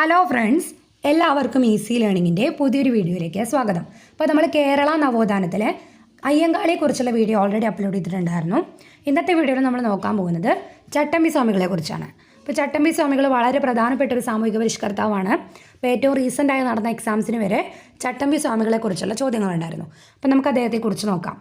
Hello friends എല്ലാവർക്കും easy ലേണിങ്ങിന്റെ പുതിയൊരു വീഡിയോയിലേക്ക് സ്വാഗതം. അപ്പോൾ നമ്മൾ കേരള നവോത്ഥാനത്തിലെ അയ്യങ്കാളിയെക്കുറിച്ചുള്ള വീഡിയോ ഓൾറെഡി അപ്ലോഡ് ചെയ്തിട്ടുണ്ടായിരുന്നു. ഇന്നത്തെ വീഡിയോയിൽ നമ്മൾ നോക്കാൻ പോകുന്നത് ചട്ടമ്പി സ്വാമികളെക്കുറിച്ചാണ് അപ്പോൾ ചട്ടമ്പി സ്വാമികൾ വളരെ പ്രധാനപ്പെട്ട ഒരു സാമൂഹിക പരിഷ്കർത്താവാണ്. അപ്പോൾ ഏറ്റവും റീസെന്റായി നടന്ന എക്സാംസിന് വരെ ചട്ടമ്പി സ്വാമികളെക്കുറിച്ചുള്ള ചോദ്യങ്ങളുണ്ടായിരുന്നു. അപ്പോൾ നമുക്ക് അദ്ദേഹത്തെക്കുറിച്ച് നോക്കാം.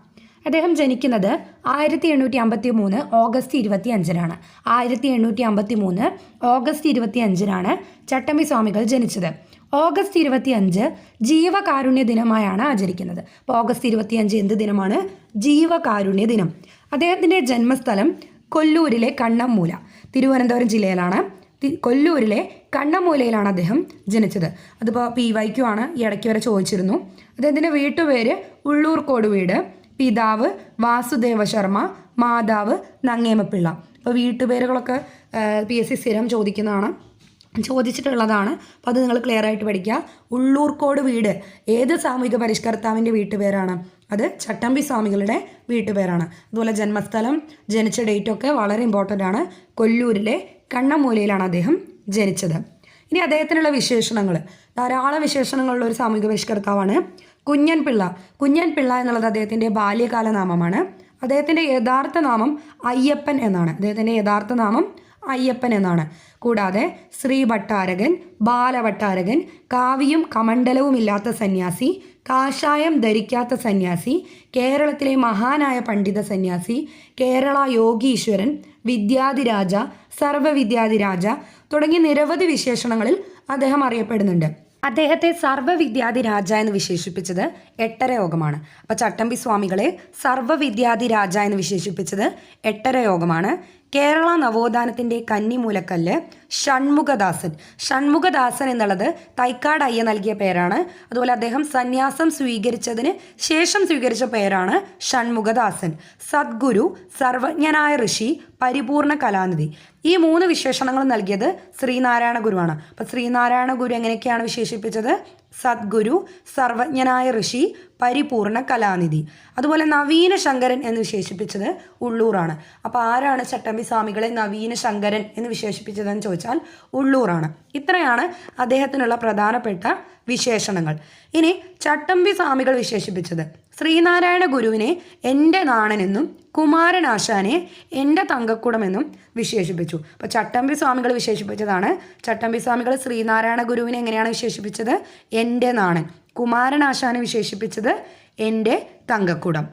അദ്ദേഹം ജനിക്കുന്നത് ആയിരത്തി എണ്ണൂറ്റി അമ്പത്തി മൂന്ന് ഓഗസ്റ്റ് ഇരുപത്തി അഞ്ചിനാണ് ആയിരത്തി എണ്ണൂറ്റി അമ്പത്തി മൂന്ന് ഓഗസ്റ്റ് ഇരുപത്തി അഞ്ചിനാണ് ചട്ടമ്പി സ്വാമികൾ ജനിച്ചത്. ഓഗസ്റ്റ് ഇരുപത്തി അഞ്ച് ജീവകാരുണ്യ ദിനമായാണ് ആചരിക്കുന്നത്. അപ്പോൾ ഓഗസ്റ്റ് ഇരുപത്തി അഞ്ച് എന്ത് ദിനമാണ്? ജീവകാരുണ്യ ദിനം. അദ്ദേഹത്തിന്റെ ജന്മസ്ഥലം കൊല്ലൂരിലെ കണ്ണമ്മൂല തിരുവനന്തപുരം ജില്ലയിലാണ്. കൊല്ലൂരിലെ കണ്ണമ്മൂലയിലാണ് അദ്ദേഹം ജനിച്ചത്. അതിപ്പോൾ പി വൈക്കു ആണ് ഈ ഇടയ്ക്ക് വരെ ചോദിച്ചിരുന്നു. അദ്ദേഹത്തിന്റെ വീട്ടുപേര് ഉള്ളൂർക്കോട് വീട്. പിതാവ് വാസുദേവ ശർമ്മ മാതാവ് നങ്ങേമപ്പിള്ള. അപ്പോൾ വീട്ടുപേരുകളൊക്കെ പി എസ് സി സ്ഥിരം ചോദിക്കുന്നതാണ്. ചോദിച്ചിട്ടുള്ളതാണ്. അപ്പോൾ അത് നിങ്ങൾ ക്ലിയർ ആയിട്ട് പഠിക്കുക. ഉള്ളൂർക്കോട് വീട് ഏത് സാമൂഹിക പരിഷ്കർത്താവിന്റെ വീട്ടുപേരാണ്? അത് ചട്ടമ്പി സ്വാമികളുടെ വീട്ടുപേരാണ്. അതുപോലെ ജന്മസ്ഥലം ജനിച്ച ഡേറ്റൊക്കെ വളരെ ഇമ്പോർട്ടന്റ് ആണ്. കൊല്ലൂരിലെ കണ്ണമൂലയിലാണ് അദ്ദേഹം ജനിച്ചത്. ഇനി അദ്ദേഹത്തിനുള്ള വിശേഷണങ്ങൾ. ധാരാളം വിശേഷണങ്ങളുള്ള ഒരു സാമൂഹിക പരിഷ്കർത്താവാണ് കുഞ്ഞൻ പിള്ള കുഞ്ഞൻ പിള്ള എന്നുള്ളത് അദ്ദേഹത്തിന്റെ ബാല്യകാല നാമമാണ്. അദ്ദേഹത്തിന്റെ യഥാർത്ഥ നാമം അയ്യപ്പൻ എന്നാണ്. അദ്ദേഹത്തിന്റെ യഥാർത്ഥ നാമം അയ്യപ്പൻ എന്നാണ്. കൂടാതെ ശ്രീ ഭട്ടാരകൻ ബാലഭട്ടാരകൻ കാവിയും കമണ്ഡലവും ഇല്ലാത്ത സന്യാസി കാഷായം ധരിക്കാത്ത സന്യാസി കേരളത്തിലെ മഹാനായ പണ്ഡിത സന്യാസി കേരള യോഗീശ്വരൻ വിദ്യാധിരാജ സർവവിദ്യാധിരാജ തുടങ്ങി നിരവധി വിശേഷണങ്ങളിൽ അദ്ദേഹം അറിയപ്പെടുന്നുണ്ട്. അദ്ദേഹത്തെ സർവവിദ്യാധിരാജ എന്ന് വിശേഷിപ്പിച്ചത് എട്ടര യോഗമാണ് അപ്പോൾ ചട്ടമ്പി സ്വാമികളെ സർവവിദ്യാധിരാജ എന്ന് വിശേഷിപ്പിച്ചത് എട്ടര യോഗമാണ് കേരള നവോത്ഥാനത്തിന്റെ കന്നിമൂലക്കല്ല് ഷൺമുഖദാസൻ. ഷൺമുഖദാസൻ എന്നുള്ളത് തൈക്കാട് അയ്യ നൽകിയ പേരാണ്. അതുപോലെ അദ്ദേഹം സന്യാസം സ്വീകരിച്ചതിന് ശേഷം സ്വീകരിച്ച പേരാണ് ഷൺമുഖദാസൻ. സദ്ഗുരു സർവജ്ഞനായ ഋഷി പരിപൂർണ കലാനിധി. ഈ മൂന്ന് വിശേഷണങ്ങൾ നൽകിയത് ശ്രീനാരായണ ഗുരുവാണ്. അപ്പോൾ ശ്രീനാരായണ ഗുരു എങ്ങനെയൊക്കെയാണ് വിശേഷിപ്പിച്ചത്? സദ്ഗുരു സർവജ്ഞനായ ഋഷി പരിപൂർണ കലാനിധി. അതുപോലെ നവീന ശങ്കരൻ എന്ന് വിശേഷിപ്പിച്ചത് ഉള്ളൂറാണ്. അപ്പോൾ ആരാണ് ചട്ടമ്പി സ്വാമികളെ നവീന ശങ്കരൻ എന്ന് വിശേഷിപ്പിച്ചതെന്ന് ചോദിച്ചാൽ ഉള്ളൂറാണ്. ഇത്രയാണ് അദ്ദേഹത്തിനുള്ള പ്രധാനപ്പെട്ട വിശേഷണങ്ങൾ. ഇനി ചട്ടമ്പി സ്വാമികൾ വിശേഷിപ്പിച്ചത്. ശ്രീനാരായണ ഗുരുവിനെ എന്റെ നാണനെന്നും കുമാരനാശാനെ എന്റെ തങ്കക്കുടമെന്നും വിശേഷിപ്പിച്ചു. അപ്പോൾ ചട്ടമ്പി സ്വാമികൾ വിശേഷിപ്പിച്ചതാണ്. ചട്ടമ്പി സ്വാമികൾ ശ്രീനാരായണ ഗുരുവിനെ എങ്ങനെയാണ് വിശേഷിപ്പിച്ചത്? എന്റെ നാണൻ. കുമാരനാശാനെ വിശേഷിപ്പിച്ചത് എന്റെ തങ്കക്കുടം.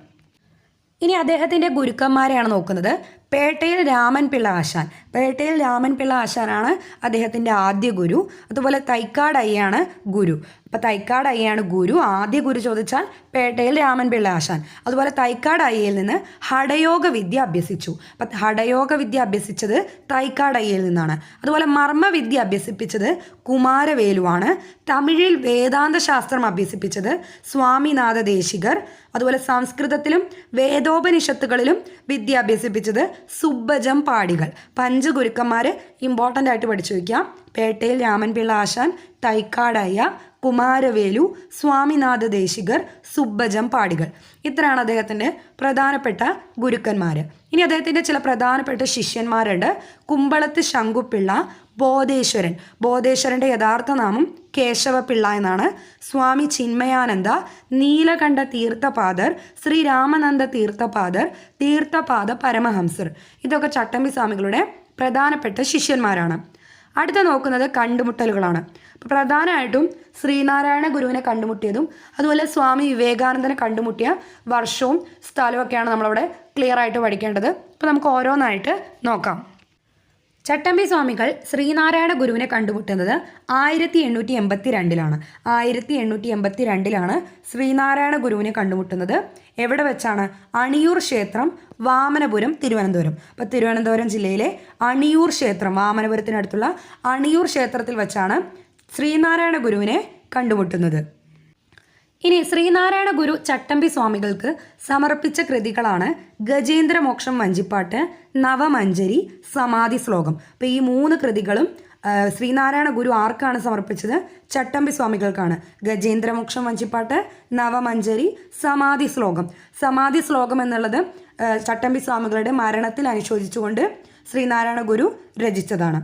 ഇനി അദ്ദേഹത്തിന്റെ ഗുരുക്കന്മാരെയാണ് നോക്കുന്നത്. പേട്ടയിൽ രാമൻ പിള്ള ആശാൻ. പേട്ടയിൽ രാമൻ പിള്ള ആശാനാണ് അദ്ദേഹത്തിന്റെ ആദ്യ ഗുരു. അതുപോലെ തൈക്കാട് അയ്യാണ് ഗുരു. അപ്പോൾ തൈക്കാട് അയ്യാണ് ഗുരു. ആദ്യ ഗുരു ചോദിച്ചാൽ പേട്ടയിൽ രാമൻ പിള്ള ആശാൻ. അതുപോലെ തൈക്കാട് അയ്യയിൽ നിന്ന് ഹടയോഗ വിദ്യ അഭ്യസിച്ചു. അപ്പം ഹടയോഗ വിദ്യ അഭ്യസിച്ചത് തൈക്കാട് അയ്യയിൽ നിന്നാണ്. അതുപോലെ മർമ്മവിദ്യ അഭ്യസിപ്പിച്ചത് കുമാരവേലുവാണ്. തമിഴിൽ വേദാന്ത ശാസ്ത്രം അഭ്യസിപ്പിച്ചത് സ്വാമിനാഥ ദേശികർ. അതുപോലെ സംസ്കൃതത്തിലും വേദോപനിഷത്തുകളിലും വിദ്യ അഭ്യസിപ്പിച്ചത് സുബ്ബജം പാടികൾ. പഞ്ച് ഗുരുക്കന്മാർ ഇമ്പോർട്ടന്റ് ആയിട്ട് പഠിച്ചു വയ്ക്കാം പേട്ടയിൽ രാമൻപിള്ള ആശാൻ തൈക്കാടയ്യ കുമാരവേലു സ്വാമിനാഥ ദേശികർ സുബ്ബജം പാടികൾ. ഇത്രയാണ് അദ്ദേഹത്തിന്റെ പ്രധാനപ്പെട്ട ഗുരുക്കന്മാർ ഇനി അദ്ദേഹത്തിന്റെ ചില പ്രധാനപ്പെട്ട ശിഷ്യന്മാരുണ്ട്. കുമ്പളത്ത് ശങ്കുപിള്ള ബോധേശ്വരൻ. ബോധേശ്വരന്റെ യഥാർത്ഥ നാമം കേശവപിള്ള എന്നാണ്. സ്വാമി ചിന്മയാനന്ദ നീലകണ്ഠ തീർത്ഥപാദർ ശ്രീ രാമനന്ദ തീർത്ഥപാദർ തീർത്ഥപാദ പരമഹംസർ. ഇതൊക്കെ ചട്ടമ്പി സ്വാമികളുടെ പ്രധാനപ്പെട്ട ശിഷ്യന്മാരാണ്. അടുത്ത നോക്കുന്നത് കണ്ടുമുട്ടലുകളാണ്. അപ്പോൾ പ്രധാനമായിട്ടും ശ്രീനാരായണ ഗുരുവിനെ കണ്ടുമുട്ടിയതും അതുപോലെ സ്വാമി വിവേകാനന്ദനെ കണ്ടുമുട്ടിയ വർഷവും സ്ഥലവും ഒക്കെയാണ് നമ്മളവിടെ ക്ലിയർ ആയിട്ട് പഠിക്കേണ്ടത്. അപ്പോൾ നമുക്ക് ഓരോന്നായിട്ട് നോക്കാം. ചട്ടമ്പി സ്വാമികൾ ശ്രീനാരായണ ഗുരുവിനെ കണ്ടുമുട്ടുന്നത് ആയിരത്തി എണ്ണൂറ്റി എൺപത്തി രണ്ടിലാണ് ആയിരത്തി എണ്ണൂറ്റി എൺപത്തി രണ്ടിലാണ് ശ്രീനാരായണ ഗുരുവിനെ കണ്ടുമുട്ടുന്നത്. എവിടെ വെച്ചാണ്? അണിയൂർ ക്ഷേത്രം വാമനപുരം തിരുവനന്തപുരം. അപ്പോൾ തിരുവനന്തപുരം ജില്ലയിലെ അണിയൂർ ക്ഷേത്രം വാമനപുരത്തിനടുത്തുള്ള അണിയൂർ ക്ഷേത്രത്തിൽ വെച്ചാണ് ശ്രീനാരായണ ഗുരുവിനെ കണ്ടുമുട്ടുന്നത്. ഇനി ശ്രീനാരായണ ഗുരു ചട്ടമ്പി സ്വാമികൾക്ക് സമർപ്പിച്ച കൃതികളാണ് ഗജേന്ദ്രമോക്ഷം വഞ്ചിപ്പാട്ട് നവമഞ്ജരി സമാധി ശ്ലോകം. അപ്പോൾ ഈ മൂന്ന് കൃതികളും ശ്രീനാരായണ ഗുരു ആർക്കാണ് സമർപ്പിച്ചത്? ചട്ടമ്പി സ്വാമികൾക്കാണ്. ഗജേന്ദ്രമോക്ഷം വഞ്ചിപ്പാട്ട് നവമഞ്ജരി സമാധി ശ്ലോകം. സമാധി ശ്ലോകം എന്നുള്ളത് ചട്ടമ്പി സ്വാമികളുടെ മരണത്തിൽ അനുശോചിച്ചുകൊണ്ട് ശ്രീനാരായണ ഗുരു രചിച്ചതാണ്.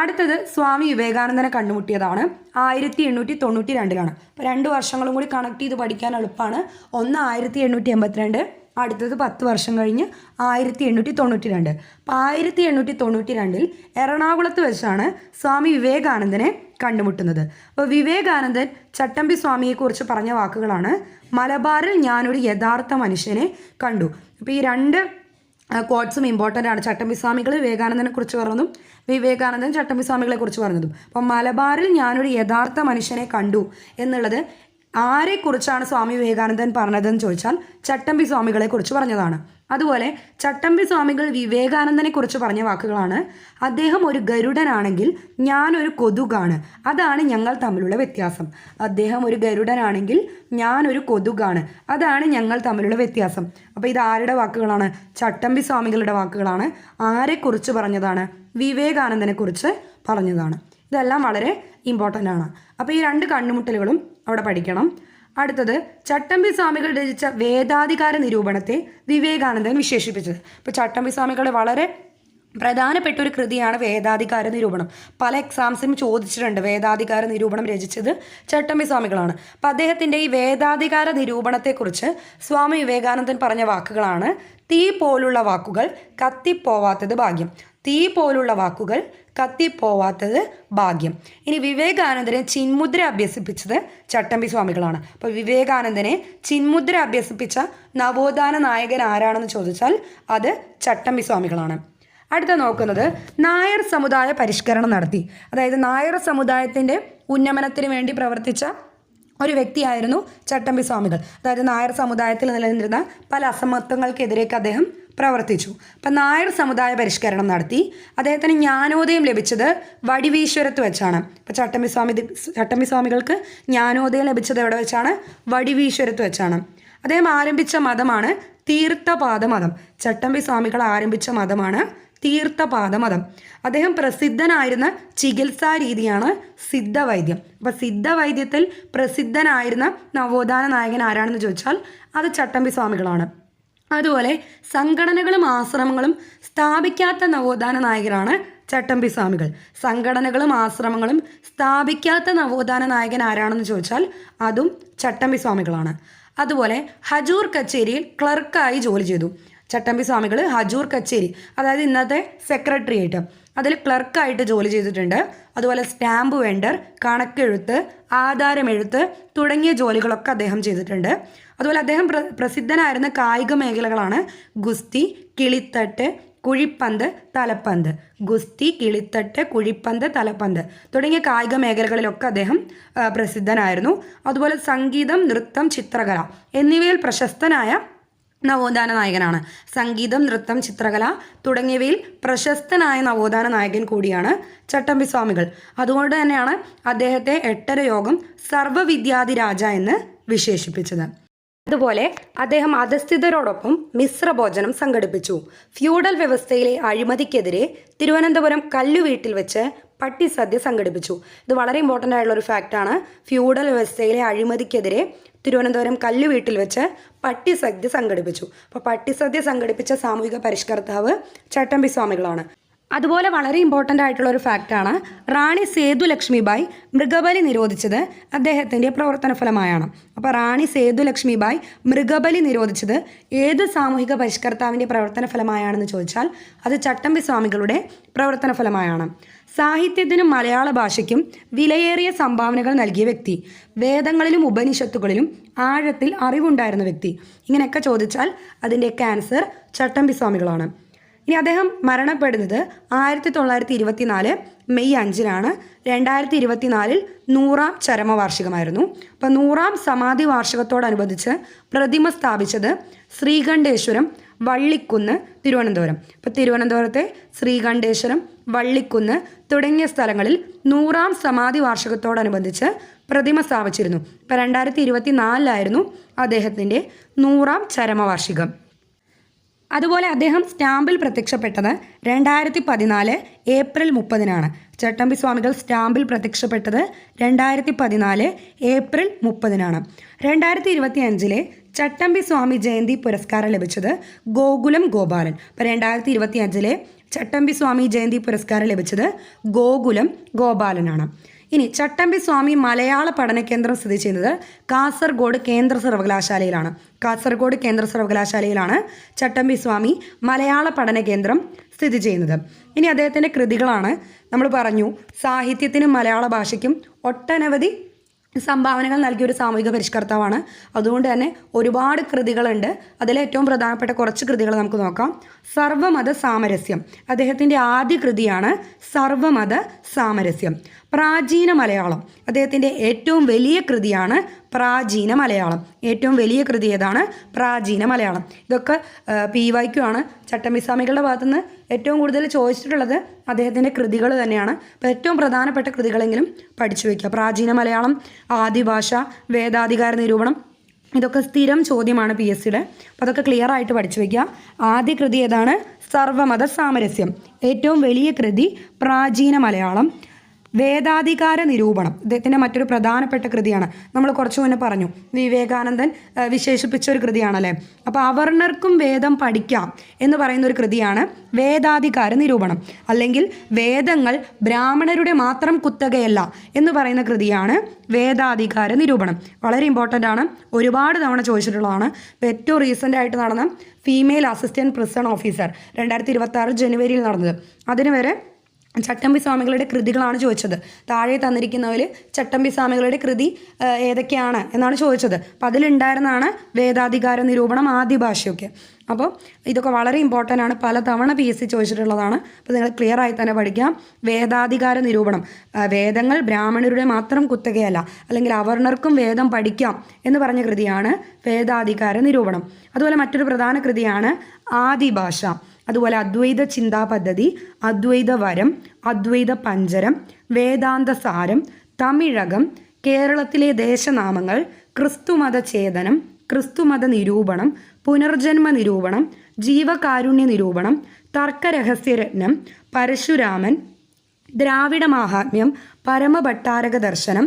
അടുത്തത് സ്വാമി വിവേകാനന്ദനെ കണ്ടുമുട്ടിയതാണ്. ആയിരത്തി എണ്ണൂറ്റി തൊണ്ണൂറ്റി രണ്ടിലാണ് അപ്പോൾ രണ്ട് വർഷങ്ങളും കൂടി കണക്ട് ചെയ്ത് പഠിക്കാൻ എളുപ്പമാണ്. ഒന്ന് ആയിരത്തി എണ്ണൂറ്റി എൺപത്തിരണ്ട് അടുത്തത് പത്ത് വർഷം കഴിഞ്ഞ് ആയിരത്തി എണ്ണൂറ്റി തൊണ്ണൂറ്റി രണ്ട് അപ്പോൾ ആയിരത്തി എണ്ണൂറ്റി തൊണ്ണൂറ്റി രണ്ടിൽ എറണാകുളത്ത് വെച്ചാണ് സ്വാമി വിവേകാനന്ദനെ കണ്ടുമുട്ടുന്നത്. അപ്പോൾ വിവേകാനന്ദൻ ചട്ടമ്പി സ്വാമിയെക്കുറിച്ച് പറഞ്ഞ വാക്കുകളാണ്. മലബാറിൽ ഞാനൊരു യഥാർത്ഥ മനുഷ്യനെ കണ്ടു. അപ്പോൾ ഈ രണ്ട് കോട്ട്സും ഇമ്പോർട്ടന്റ് ആണ്. ചട്ടമ്പിസ്വാമികൾ വിവേകാനന്ദനെ കുറിച്ച് പറഞ്ഞതും വിവേകാനന്ദൻ ചട്ടമ്പിസ്വാമികളെ കുറിച്ച് പറഞ്ഞതും. അപ്പം മലബാറിൽ ഞാനൊരു യഥാർത്ഥ മനുഷ്യനെ കണ്ടു എന്നുള്ളത് ആരെക്കുറിച്ചാണ് സ്വാമി വിവേകാനന്ദൻ പറഞ്ഞതെന്ന് ചോദിച്ചാൽ ചട്ടമ്പി സ്വാമികളെ കുറിച്ച് പറഞ്ഞതാണ്. അതുപോലെ ചട്ടമ്പി സ്വാമികൾ വിവേകാനന്ദനെ കുറിച്ച് പറഞ്ഞ വാക്കുകളാണ്. അദ്ദേഹം ഒരു ഗരുഡനാണെങ്കിൽ ഞാനൊരു കൊതുകാണ്. അതാണ് ഞങ്ങൾ തമ്മിലുള്ള വ്യത്യാസം. അദ്ദേഹം ഒരു ഗരുഡനാണെങ്കിൽ ഞാനൊരു കൊതുകാണ്. അതാണ് ഞങ്ങൾ തമ്മിലുള്ള വ്യത്യാസം. അപ്പോൾ ഇത് ആരുടെ വാക്കുകളാണ്? ചട്ടമ്പി സ്വാമികളുടെ വാക്കുകളാണ്. ആരെക്കുറിച്ച് പറഞ്ഞതാണ്? വിവേകാനന്ദനെ കുറിച്ച് പറഞ്ഞതാണ്. ഇതെല്ലാം വളരെ ഇമ്പോർട്ടന്റ് ആണ്. അപ്പോൾ ഈ രണ്ട് കണ്ണുമുട്ടലുകളും അവിടെ പഠിക്കണം. അടുത്തത് ചട്ടമ്പി സ്വാമികൾ രചിച്ച വേദാധികാര നിരൂപണത്തെ വിവേകാനന്ദൻ വിശേഷിപ്പിച്ചത്. ഇപ്പോൾ ചട്ടമ്പി സ്വാമികളുടെ വളരെ പ്രധാനപ്പെട്ട ഒരു കൃതിയാണ് വേദാധികാര നിരൂപണം. പല എക്സാംസിനും ചോദിച്ചിട്ടുണ്ട് വേദാധികാര നിരൂപണം രചിച്ചത് ചട്ടമ്പി സ്വാമികളാണ്. അപ്പം അദ്ദേഹത്തിന്റെ ഈ വേദാധികാര നിരൂപണത്തെക്കുറിച്ച് സ്വാമി വിവേകാനന്ദൻ പറഞ്ഞ വാക്കുകളാണ് തീ പോലുള്ള വാക്കുകൾ കത്തിപ്പോവാത്തത് ഭാഗ്യം. തീ പോലുള്ള വാക്കുകൾ കത്തിപ്പോവാത്തത് ഭാഗ്യം. ഇനി വിവേകാനന്ദനെ ചിന്മുദ്ര അഭ്യസിപ്പിച്ചത് ചട്ടമ്പി സ്വാമികളാണ്. അപ്പോൾ വിവേകാനന്ദനെ ചിന്മുദ്ര അഭ്യസിപ്പിച്ച നവോത്ഥാന നായകൻ ആരാണെന്ന് ചോദിച്ചാൽ അത് ചട്ടമ്പി സ്വാമികളാണ്. അടുത്ത നോക്കുന്നത് നായർ സമുദായ പരിഷ്കരണം നടത്തി. അതായത് നായർ സമുദായത്തിന്റെ ഉന്നമനത്തിന് വേണ്ടി പ്രവർത്തിച്ച ഒരു വ്യക്തിയായിരുന്നു ചട്ടമ്പി സ്വാമികൾ. അതായത് നായർ സമുദായത്തിൽ നിലനിന്നിരുന്ന പല അസമത്വങ്ങൾക്കെതിരേക്ക് അദ്ദേഹം പ്രവർത്തിച്ചു. അപ്പം നായർ സമുദായ പരിഷ്കരണം നടത്തി. അദ്ദേഹത്തിന് ജ്ഞാനോദയം ലഭിച്ചത് വടിവീശ്വരത്ത് വെച്ചാണ്. ഇപ്പം ചട്ടമ്പി സ്വാമി ചട്ടമ്പി സ്വാമികൾക്ക് ജ്ഞാനോദയം ലഭിച്ചത് എവിടെ വെച്ചാണ്? വടിവീശ്വരത്ത് വെച്ചാണ്. അദ്ദേഹം ആരംഭിച്ച മതമാണ് തീർത്ഥപാദ മതം ചട്ടമ്പി സ്വാമികൾ ആരംഭിച്ച മതമാണ് തീർത്ഥപാദ മതം അദ്ദേഹം പ്രസിദ്ധനായിരുന്ന ചികിത്സാ രീതിയാണ് സിദ്ധവൈദ്യം. അപ്പോൾ സിദ്ധവൈദ്യത്തിൽ പ്രസിദ്ധനായിരുന്ന നവോത്ഥാന നായകൻ ആരാണെന്ന് ചോദിച്ചാൽ അത് ചട്ടമ്പി സ്വാമികളാണ്. അതുപോലെ സംഘടനകളും ആശ്രമങ്ങളും സ്ഥാപിക്കാത്ത നവോത്ഥാന നായകരാണ് ചട്ടമ്പി സ്വാമികൾ. സംഘടനകളും ആശ്രമങ്ങളും സ്ഥാപിക്കാത്ത നവോത്ഥാന നായകൻ ആരാണെന്ന് ചോദിച്ചാൽ അതും ചട്ടമ്പി സ്വാമികളാണ്. അതുപോലെ ഹജൂർ കച്ചേരിയിൽ ക്ലർക്കായി ജോലി ചെയ്തു. ചട്ടമ്പി സ്വാമികൾ ഹജൂർ കച്ചേരി അതായത് ഇന്നത്തെ സെക്രട്ടറിയേറ്റ് അതിൽ ക്ലർക്കായിട്ട് ജോലി ചെയ്തിട്ടുണ്ട്. അതുപോലെ സ്റ്റാമ്പ് വെണ്ടർ കണക്കെഴുത്ത് ആധാരമെഴുത്ത് തുടങ്ങിയ ജോലികളൊക്കെ അദ്ദേഹം ചെയ്തിട്ടുണ്ട്. അതുപോലെ അദ്ദേഹം പ്ര പ്രസിദ്ധനായിരുന്ന കായിക മേഖലകളാണ് ഗുസ്തി കിളിത്തട്ട് കുഴിപ്പന്ത് തലപ്പന്ത്. ഗുസ്തി കിളിത്തട്ട് കുഴിപ്പന്ത് തലപ്പന്ത് തുടങ്ങിയ കായിക മേഖലകളിലൊക്കെ അദ്ദേഹം പ്രസിദ്ധനായിരുന്നു. അതുപോലെ സംഗീതം നൃത്തം ചിത്രകല എന്നിവയിൽ പ്രശസ്തനായ നവോത്ഥാന നായകനാണ്. സംഗീതം നൃത്തം ചിത്രകല തുടങ്ങിയവയിൽ പ്രശസ്തനായ നവോത്ഥാന നായകൻ കൂടിയാണ് ചട്ടമ്പി സ്വാമികൾ. അതുകൊണ്ട് തന്നെയാണ് അദ്ദേഹത്തെ എട്ടര യോഗം സർവവിദ്യാധിരാജ എന്ന് വിശേഷിപ്പിച്ചത്. അതുപോലെ അദ്ദേഹം അധസ്ഥിതരോടൊപ്പം മിശ്രഭോജനം സംഘടിപ്പിച്ചു. ഫ്യൂഡൽ വ്യവസ്ഥയിലെ അഴിമതിക്കെതിരെ തിരുവനന്തപുരം കല്ലുവീട്ടിൽ വെച്ച് പട്ടിസദ്യ സംഘടിപ്പിച്ചു. ഇത് വളരെ ഇമ്പോർട്ടന്റ് ആയിട്ടുള്ള ഒരു ഫാക്റ്റാണ് ഫ്യൂഡൽ വ്യവസ്ഥയിലെ അഴിമതിക്കെതിരെ തിരുവനന്തപുരം കല്ലുവീട്ടിൽ വെച്ച് പട്ടിസദ്യ സംഘടിപ്പിച്ചു. അപ്പോൾ പട്ടിസദ്യ സംഘടിപ്പിച്ച സാമൂഹിക പരിഷ്കർത്താവ് ചട്ടമ്പി സ്വാമികളാണ് അതുപോലെ വളരെ ഇമ്പോർട്ടന്റ് ആയിട്ടുള്ള ഒരു ഫാക്റ്റാണ് റാണി സേതു ലക്ഷ്മിബായി മൃഗബലി നിരോധിച്ചത് അദ്ദേഹത്തിന്റെ പ്രവർത്തന ഫലമായാണ് അപ്പോൾ റാണി സേതു ലക്ഷ്മിബായി മൃഗബലി നിരോധിച്ചത് ഏത് സാമൂഹിക പരിഷ്കർത്താവിന്റെ പ്രവർത്തന ഫലമായാണെന്ന് ചോദിച്ചാൽ അത് ചട്ടമ്പി സ്വാമികളുടെ പ്രവർത്തന ഫലമായാണ് സാഹിത്യത്തിനും മലയാള ഭാഷയ്ക്കും വിലയേറിയ സംഭാവനകൾ നൽകിയ വ്യക്തി വേദങ്ങളിലും ഉപനിഷത്തുകളിലും ആഴത്തിൽ അറിവുണ്ടായിരുന്ന വ്യക്തി. ഇങ്ങനെയൊക്കെ ചോദിച്ചാൽ അതിന്റെയൊക്കെ ആൻസർ ചട്ടമ്പി സ്വാമികളാണ്. ഇനി അദ്ദേഹം മരണപ്പെടുന്നത് ആയിരത്തി തൊള്ളായിരത്തി ഇരുപത്തിനാല് മെയ് അഞ്ചിനാണ്. രണ്ടായിരത്തി ഇരുപത്തിനാലിൽ നൂറാം ചരമവാർഷികമായിരുന്നു. അപ്പോൾ നൂറാം സമാധി വാർഷികത്തോടനുബന്ധിച്ച് പ്രതിമ സ്ഥാപിച്ചത് ശ്രീകണ്ഠേശ്വരം വള്ളിക്കുന്ന് തിരുവനന്തപുരം. ഇപ്പോൾ തിരുവനന്തപുരത്തെ ശ്രീകണ്ഠേശ്വരം വള്ളിക്കുന്ന് തുടങ്ങിയ സ്ഥലങ്ങളിൽ നൂറാം സമാധി വാർഷികത്തോടനുബന്ധിച്ച് പ്രതിമ സ്ഥാപിച്ചിരുന്നു. ഇപ്പോൾ രണ്ടായിരത്തി ഇരുപത്തി നാലിലായിരുന്നു അദ്ദേഹത്തിന്റെ നൂറാം ചരമവാർഷികം. അതുപോലെ അദ്ദേഹം സ്റ്റാമ്പിൽ പ്രത്യക്ഷപ്പെട്ടത് രണ്ടായിരത്തി പതിനാല് ഏപ്രിൽ മുപ്പതിനാണ്. ചട്ടമ്പി സ്വാമികൾ സ്റ്റാമ്പിൽ പ്രത്യക്ഷപ്പെട്ടത് രണ്ടായിരത്തി പതിനാല് ഏപ്രിൽ മുപ്പതിനാണ്. രണ്ടായിരത്തി ഇരുപത്തി അഞ്ചിലെ ചട്ടമ്പി സ്വാമി ജയന്തി പുരസ്കാരം ലഭിച്ചത് ഗോകുലം ഗോപാലൻ. അപ്പോൾ രണ്ടായിരത്തി ഇരുപത്തി അഞ്ചിലെ ചട്ടമ്പി സ്വാമി ജയന്തി പുരസ്കാരം ലഭിച്ചത് ഗോകുലം ഗോപാലനാണ്. ഇനി ചട്ടമ്പി സ്വാമി മലയാള പഠന കേന്ദ്രം സ്ഥിതി ചെയ്യുന്നത് കാസർഗോഡ് കേന്ദ്ര സർവകലാശാലയിലാണ്. കാസർഗോഡ് കേന്ദ്ര സർവകലാശാലയിലാണ് ചട്ടമ്പി സ്വാമി മലയാള പഠന കേന്ദ്രം സ്ഥിതി ചെയ്യുന്നത്. ഇനി അദ്ദേഹത്തിന്റെ കൃതികളാണ്. നമ്മൾ പറഞ്ഞു സാഹിത്യത്തിനും മലയാള ഭാഷയ്ക്കും ഒട്ടനവധി സംഭാവനകൾ നൽകിയ ഒരു സാമൂഹിക പരിഷ്കർത്താവാണ്. അതുകൊണ്ട് തന്നെ ഒരുപാട് കൃതികളുണ്ട്. അതിൽ ഏറ്റവും പ്രധാനപ്പെട്ട കുറച്ച് കൃതികൾ നമുക്ക് നോക്കാം. സർവമത സാമരസ്യം. അദ്ദേഹത്തിന്റെ ആദ്യ കൃതിയാണ് സർവമത സാമരസ്യം. പ്രാചീന മലയാളം. അദ്ദേഹത്തിന്റെ ഏറ്റവും വലിയ കൃതിയാണ് പ്രാചീന മലയാളം. ഏറ്റവും വലിയ കൃതി ഏതാണ്? പ്രാചീന മലയാളം. ഇതൊക്കെ പി വൈക്കു ആണ്. ചട്ടമ്പിസ്വാമികളുടെ ഭാഗത്തുനിന്ന് ഏറ്റവും കൂടുതൽ ചോദിച്ചിട്ടുള്ളത് അദ്ദേഹത്തിന്റെ കൃതികൾ തന്നെയാണ്. അപ്പോൾ ഏറ്റവും പ്രധാനപ്പെട്ട കൃതികളെങ്കിലും പഠിച്ചു വയ്ക്കുക. പ്രാചീന മലയാളം ആദിഭാഷ വേദാധികാര നിരൂപണം ഇതൊക്കെ സ്ഥിരം ചോദ്യമാണ് പി എസ് സിയുടെ അപ്പോൾ അതൊക്കെ ക്ലിയർ ആയിട്ട് പഠിച്ചു വയ്ക്കുക. ആദ്യ കൃതി ഏതാണ്? സർവമത സാമരസ്യം. ഏറ്റവും വലിയ കൃതി പ്രാചീന മലയാളം. വേദാധികാര നിരൂപണം. ഇദ്ദേഹത്തിന്റെ മറ്റൊരു പ്രധാനപ്പെട്ട കൃതിയാണ്. നമ്മൾ കുറച്ചു മുന്നേ പറഞ്ഞു. വിവേകാനന്ദൻ വിശേഷിപ്പിച്ച ഒരു കൃതിയാണല്ലേ? അപ്പോൾ അവർണർക്കും വേദം പഠിക്കാം എന്ന് പറയുന്ന ഒരു കൃതിയാണ് വേദാധികാര നിരൂപണം. അല്ലെങ്കിൽ വേദങ്ങൾ ബ്രാഹ്മണരുടെ മാത്രം കുത്തകയല്ല എന്ന് പറയുന്ന കൃതിയാണ് വേദാധികാര നിരൂപണം. വളരെ ഇമ്പോർട്ടന്റ് ആണ്. ഒരുപാട് തവണ ചോദിച്ചിട്ടുള്ളതാണ്. ഇപ്പോൾ ഏറ്റവും റീസെന്റ് ആയിട്ട് നടന്ന ഫീമെയിൽ അസിസ്റ്റന്റ് പ്രിസൺ ഓഫീസർ രണ്ടായിരത്തി ഇരുപത്തി ജനുവരിയിൽ നടന്നത്. അതിന് വരെ ചട്ടമ്പി സ്വാമികളുടെ കൃതികളാണ് ചോദിച്ചത്. താഴെ തന്നിരിക്കുന്നവർ ചട്ടമ്പി സ്വാമികളുടെ കൃതി ഏതൊക്കെയാണ് എന്നാണ് ചോദിച്ചത്. അപ്പോൾ അതിലുണ്ടായിരുന്നതാണ് വേദാധികാര നിരൂപണം ആദ്യ ഭാഷയൊക്കെ. അപ്പോൾ ഇതൊക്കെ വളരെ ഇമ്പോർട്ടന്റ് ആണ്. പല തവണ പി എസ് സി ചോദിച്ചിട്ടുള്ളതാണ്. അപ്പോൾ നിങ്ങൾ ക്ലിയർ ആയി തന്നെ പഠിക്കാം. വേദാധികാര നിരൂപണം. വേദങ്ങൾ ബ്രാഹ്മണരുടെ മാത്രം കുത്തകയല്ല. അല്ലെങ്കിൽ അവർണർക്കും വേദം പഠിക്കാം എന്ന് പറഞ്ഞ കൃതിയാണ് വേദാധികാര നിരൂപണം. അതുപോലെ മറ്റൊരു പ്രധാന കൃതിയാണ് ആദിഭാഷ. അതുപോലെ അദ്വൈത ചിന്താ പദ്ധതി അദ്വൈത വരം അദ്വൈത പഞ്ചരം വേദാന്ത സാരം തമിഴകം കേരളത്തിലെ ദേശനാമങ്ങൾ ക്രിസ്തുമത ചേതനം ക്രിസ്തുമത നിരൂപണം പുനർജന്മ നിരൂപണം ജീവകാരുണ്യ നിരൂപണം തർക്കരഹസ്യരത്നം പരശുരാമൻ ദ്രാവിഡ മാഹാത്മ്യം പരമഭട്ടാരക ദർശനം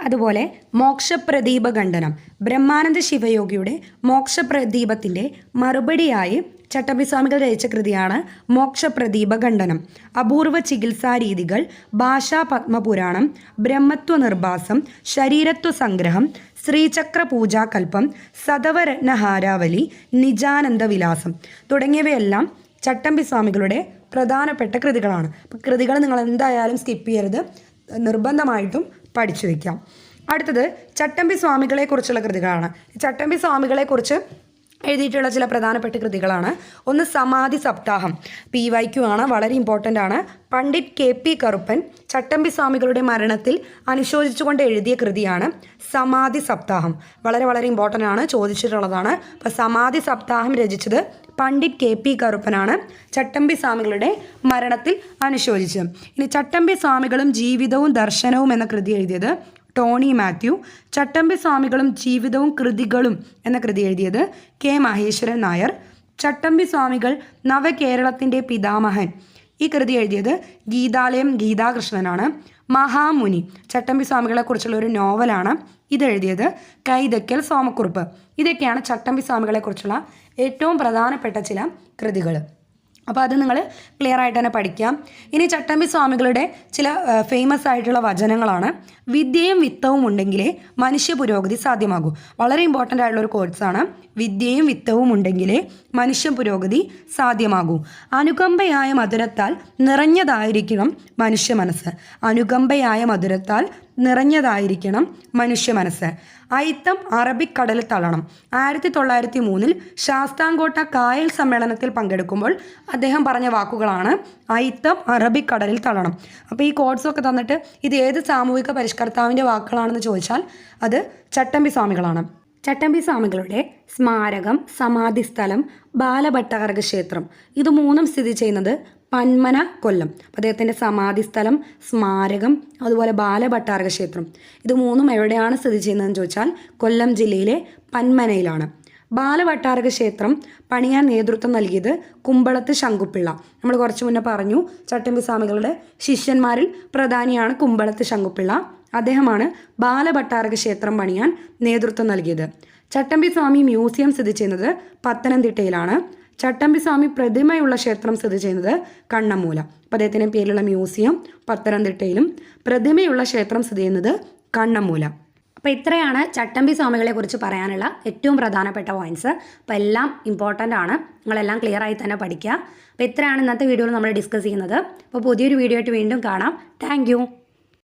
അതുപോലെ മോക്ഷപ്രദീപ ഖണ്ഡനം ബ്രഹ്മാനന്ദ ശിവയോഗിയുടെ മോക്ഷപ്രദീപത്തിന്റെ മറുപടിയായി ചട്ടമ്പിസ്വാമികൾ രചിച്ച കൃതിയാണ് മോക്ഷപ്രദീപ ഖണ്ഡനം അപൂർവ ചികിത്സാ രീതികൾ ഭാഷാ പത്മപുരാണം ബ്രഹ്മത്വ നിർഭാസം ശരീരത്വ സംഗ്രഹം ശ്രീചക്ര പൂജാകൽപ്പം സതവരത്നഹാരാവലി നിജാനന്ദ വിലാസം തുടങ്ങിയവയെല്ലാം ചട്ടമ്പിസ്വാമികളുടെ പ്രധാനപ്പെട്ട കൃതികളാണ്. കൃതികൾ നിങ്ങൾ എന്തായാലും സ്കിപ്പ് ചെയ്യരുത്. നിർബന്ധമായിട്ടും പഠിച്ചു വയ്ക്കാം അടുത്തത് ചട്ടമ്പി സ്വാമികളെക്കുറിച്ചുള്ള കൃതികളാണ്. ചട്ടമ്പി സ്വാമികളെക്കുറിച്ച് എഴുതിയിട്ടുള്ള ചില പ്രധാനപ്പെട്ട കൃതികളാണ്. ഒന്ന് സമാധി സപ്താഹം. പി വൈക്കു ആണ് വളരെ ഇമ്പോർട്ടന്റ് ആണ്. പണ്ഡിറ്റ് കെ പി കറുപ്പൻ ചട്ടമ്പി സ്വാമികളുടെ മരണത്തിൽ അനുശോചിച്ചുകൊണ്ട് എഴുതിയ കൃതിയാണ് സമാധി സപ്താഹം. വളരെ വളരെ ഇമ്പോർട്ടന്റ് ആണ് ചോദിച്ചിട്ടുള്ളതാണ്. അപ്പോൾ സമാധി സപ്താഹം രചിച്ചത് പണ്ഡിറ്റ് കെ പി കറുപ്പനാണ് ചട്ടമ്പി സ്വാമികളുടെ മരണത്തിൽ അനുശോചിച്ചത്. ഇനി ചട്ടമ്പി സ്വാമികളും ജീവിതവും ദർശനവും എന്ന കൃതി എഴുതിയത് ടോണി മാത്യു ചട്ടമ്പി സ്വാമികളും ജീവിതവും കൃതികളും എന്ന കൃതി എഴുതിയത് കെ മഹേശ്വരൻ നായർ ചട്ടമ്പി സ്വാമികൾ നവകേരളത്തിന്റെ പിതാമഹൻ. ഈ കൃതി എഴുതിയത് ഗീതാലയം ഗീതാകൃഷ്ണനാണ്. മഹാമുനി ചട്ടമ്പി സ്വാമികളെക്കുറിച്ചുള്ള ഒരു നോവലാണ് ഇതെഴുതിയത് കൈതക്കൽ സോമക്കുറുപ്പ്. ഇതൊക്കെയാണ് ചട്ടമ്പി സ്വാമികളെക്കുറിച്ചുള്ള ഏറ്റവും പ്രധാനപ്പെട്ട ചില കൃതികൾ അപ്പോൾ അത് നിങ്ങൾ ക്ലിയർ ആയിട്ട് തന്നെ പഠിക്കാം. ഇനി ചട്ടമ്പി സ്വാമികളുടെ ചില ഫേമസ് ആയിട്ടുള്ള വചനങ്ങളാണ്. വിദ്യയും വിത്തവും ഉണ്ടെങ്കിലേ മനുഷ്യ പുരോഗതി സാധ്യമാകൂ. വളരെ ഇമ്പോർട്ടന്റ് ആയിട്ടുള്ള ഒരു കോഴ്സാണ് വിദ്യയും വിത്തവും ഉണ്ടെങ്കിലേ മനുഷ്യ പുരോഗതി സാധ്യമാകൂ. അനുകമ്പയായ മധുരത്താൽ നിറഞ്ഞതായിരിക്കണം മനുഷ്യ മനസ്സ്. അനുകമ്പയായ മധുരത്താൽ നിറഞ്ഞതായിരിക്കണം മനുഷ്യ മനസ്സ്. അയിത്തം അറബിക്കടലിൽ തള്ളണം. ആയിരത്തി തൊള്ളായിരത്തി മൂന്നിൽ ശാസ്താംകോട്ട കായൽ സമ്മേളനത്തിൽ പങ്കെടുക്കുമ്പോൾ അദ്ദേഹം പറഞ്ഞ വാക്കുകളാണ് അയിത്തം അറബിക്കടലിൽ തള്ളണം. അപ്പോൾ ഈ കോഡ്സൊക്കെ തന്നിട്ട് ഇത് ഏത് സാമൂഹിക പരിഷ്കർത്താവിന്റെ വാക്കുകളാണെന്ന് ചോദിച്ചാൽ അത് ചട്ടമ്പി സ്വാമികളാണ്. ചട്ടമ്പി സ്വാമികളുടെ സ്മാരകം സമാധി സ്ഥലം ബാലഭട്ടകർഗ ക്ഷേത്രം. ഇത് മൂന്നും സ്ഥിതി ചെയ്യുന്നത് പന്മന കൊല്ലം. അദ്ദേഹത്തിന്റെ അദ്ദേഹത്തിന്റെ സമാധിസ്ഥലം സ്മാരകം അതുപോലെ ബാലഭട്ടാരക ക്ഷേത്രം. ഇത് മൂന്നും എവിടെയാണ് സ്ഥിതി ചെയ്യുന്നതെന്ന് ചോദിച്ചാൽ കൊല്ലം ജില്ലയിലെ പന്മനയിലാണ്. ബാലവട്ടാരക ക്ഷേത്രം പണിയാൻ നേതൃത്വം നൽകിയത് കുമ്പളത്ത് ശങ്കുപ്പിള്ള നമ്മൾ കുറച്ച് മുന്നേ പറഞ്ഞു ചട്ടമ്പി സ്വാമികളുടെ ശിഷ്യന്മാരിൽ പ്രധാനിയാണ് കുമ്പളത്ത് ശങ്കുപ്പിള്ള അദ്ദേഹമാണ് ബാലഭട്ടാരക ക്ഷേത്രം പണിയാൻ നേതൃത്വം നൽകിയത്. ചട്ടമ്പി സ്വാമി മ്യൂസിയം സ്ഥിതി ചെയ്യുന്നത് പത്തനംതിട്ടയിലാണ്. ചട്ടമ്പി സ്വാമി പ്രതിമയുള്ള ക്ഷേത്രം സ്ഥിതി ചെയ്യുന്നത് കണ്ണമൂല. അദ്ദേഹത്തിന്റെ പേരിലുള്ള മ്യൂസിയം പത്തനംതിട്ടയിലും പ്രതിമയുള്ള ക്ഷേത്രം സ്ഥിതി ചെയ്യുന്നത് കണ്ണമൂല. അപ്പോൾ ഇത്രയാണ് ചട്ടമ്പി സ്വാമികളെ കുറിച്ച് പറയാനുള്ള ഏറ്റവും പ്രധാനപ്പെട്ട പോയിന്റ്സ് അപ്പോൾ എല്ലാം ഇമ്പോർട്ടന്റ് ആണ്. നിങ്ങളെല്ലാം ക്ലിയർ ആയി തന്നെ പഠിക്കുക. അപ്പോൾ ഇത്രയാണ് ഇന്നത്തെ വീഡിയോയിൽ നമ്മൾ ഡിസ്കസ് ചെയ്യുന്നത്. അപ്പോൾ പുതിയൊരു വീഡിയോ ആയിട്ട് വീണ്ടും കാണാം. താങ്ക്